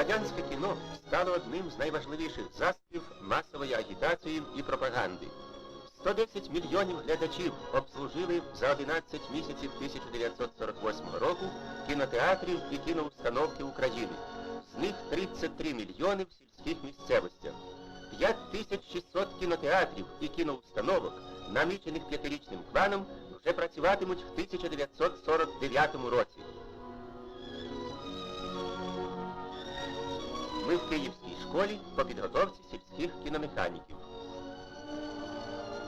Радянське кіно стало одним з найважливіших засобів масової агітації і пропаганди. 110 мільйонів глядачів обслужили за 11 місяців 1948 року кінотеатрів і кіноустановки України. З них 33 мільйони в сільських місцевостях. 5600 кінотеатрів і кіноустановок, намічених п'ятирічним планом, вже працюватимуть в 1949 році. Ми в Київській школі по підготовці сільських кіномеханіків.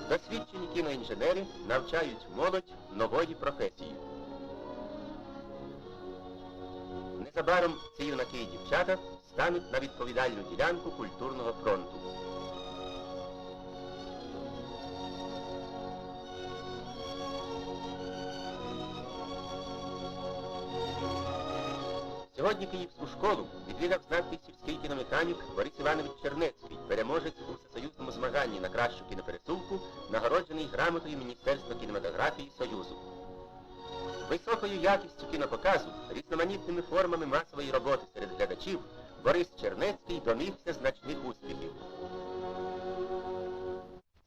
Досвідчені кіноінженери навчають молодь нової професії. Незабаром ці юнаки і дівчата стануть на відповідальну ділянку культурного фронту. Сьогодні Київську школу відвідав знатний сільський кіномеханік Борис Іванович Чернецький, переможець у всесоюзному змаганні на кращу кінопересувку, нагороджений грамотою Міністерства кінематографії Союзу. Високою якістю кінопоказу, різноманітними формами масової роботи серед глядачів Борис Чернецький домігся значних успіхів.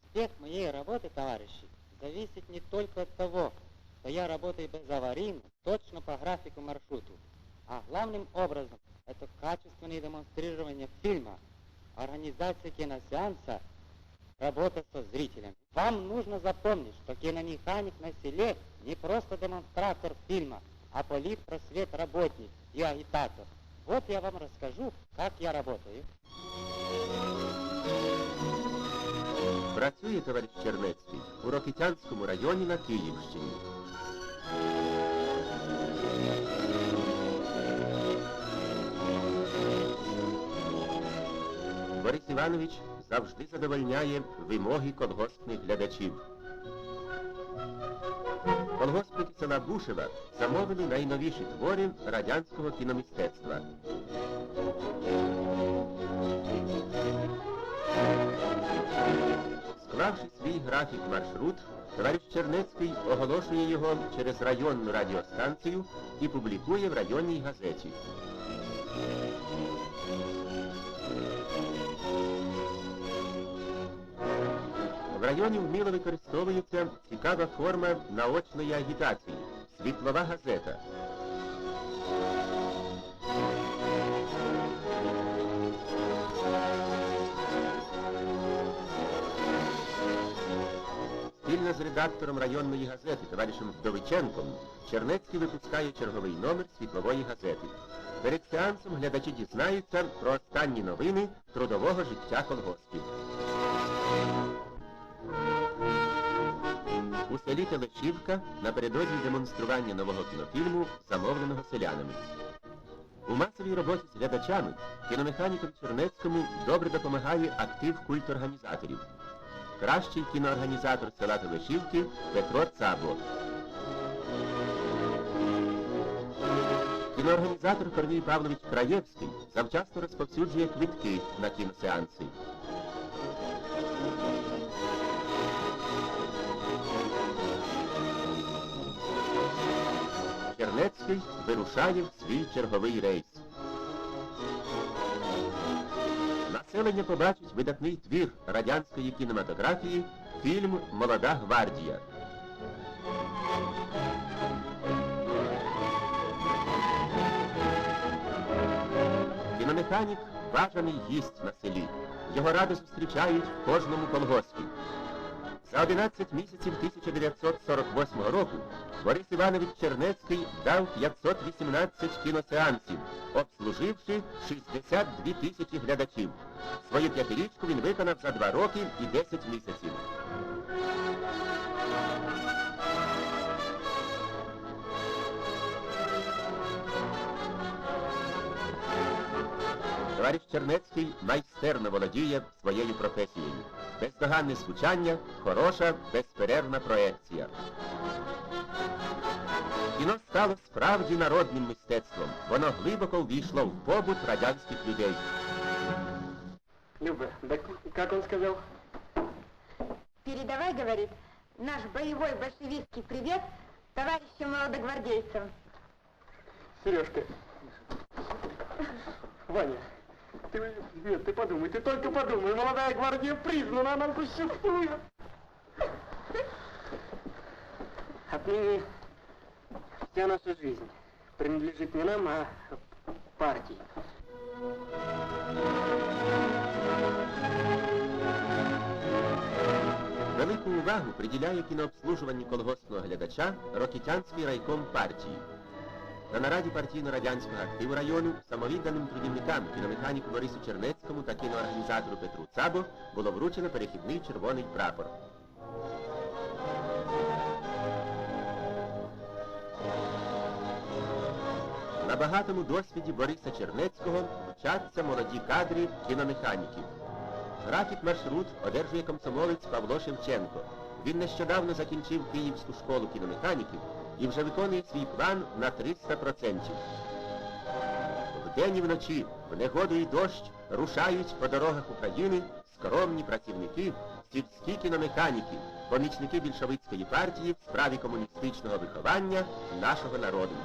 Успех моей работы, товарищи, зависит не только от того, что я работаю безаварийно, точно по графику маршруту, а главным образом это качественное демонстрирование фильма, организация киносеанса, работа со зрителем. Вам нужно запомнить, что киномеханик на селе не просто демонстратор фильма, а политпросвет работник и агитатор. Вот я вам расскажу, как я работаю. Працює товариш Чернецький у Рокитянському районі на Київщині. Борис Іванович завжди задовольняє вимоги колгоспних глядачів. Колгоспники села Бушева замовили найновіші твори радянського кіномистецтва. Склавши свій графік маршрут, товариш Чернецький оголошує його через районну радіостанцію і публікує в районній газеті. Районі вміло використовується цікава форма наочної агітації світлова газета. Спільно з редактором районної газети товаришем Вдовиченком Чернецький випускає черговий номер світлової газети. Перед сеансом глядачі дізнаються про останні новини трудового життя колгоспів. У селі Телешівка напередодні демонстрування нового кінофільму, замовленого селянами. У масовій роботі з глядачами кіномеханікові Чернецькому добре допомагає актив культорганізаторів. Кращий кіноорганізатор села Телешівки Петро Цабло. Кіноорганізатор Корній Павлович Краєвський завчасно розповсюджує квитки на кіносеанси. Чернецький вирушає в свій черговий рейс. Населення побачить видатний твір радянської кінематографії фільм Молода гвардія. Кіномеханік бажаний гість на селі. Його радо зустрічають в кожному колгоспі. За 11 місяців 1948 року Борис Іванович Чернецький дав 518 кіносеансів, обслуживши 62 тисячі глядачів. Свою п'ятирічку він виконав за 2 роки і 10 місяців. Товариш Чернецький майстерно володіє своєю професією. Бездоганне звучання, хороша, безперервна проекція. Кіно стало справді народним мистецтвом. Воно глибоко увійшло в побут радянських людей. Люба, да как он сказал? Передавай, говорит, наш боевой большевистский привет товарищам молодогвардейцам. Сережка, Ваня, ты, нет, ты подумай, ты только подумай, молодая гвардия признана, она существует. Отныне вся наша жизнь принадлежит не нам, а партии. Велику увагу приділяє кінообслужуванню колгоспного глядача Рокітянський райком партії. На нараді партійно-радянського активу району самовідданим трудівникам кіномеханіку Борису Чернецькому та кіноорганізатору Петру Цабо було вручено перехідний червоний прапор. На багатому досвіді Бориса Чернецького вчаться молоді кадри кіномеханіків. Графік маршрут одержує комсомолець Павло Шевченко. Він нещодавно закінчив Київську школу кіномеханіків і вже виконує свій план на 300%. Вдень і вночі, в негоду і дощ рушають по дорогах України скромні працівники, сільські кіномеханіки, помічники більшовицької партії в справі комуністичного виховання нашого народу.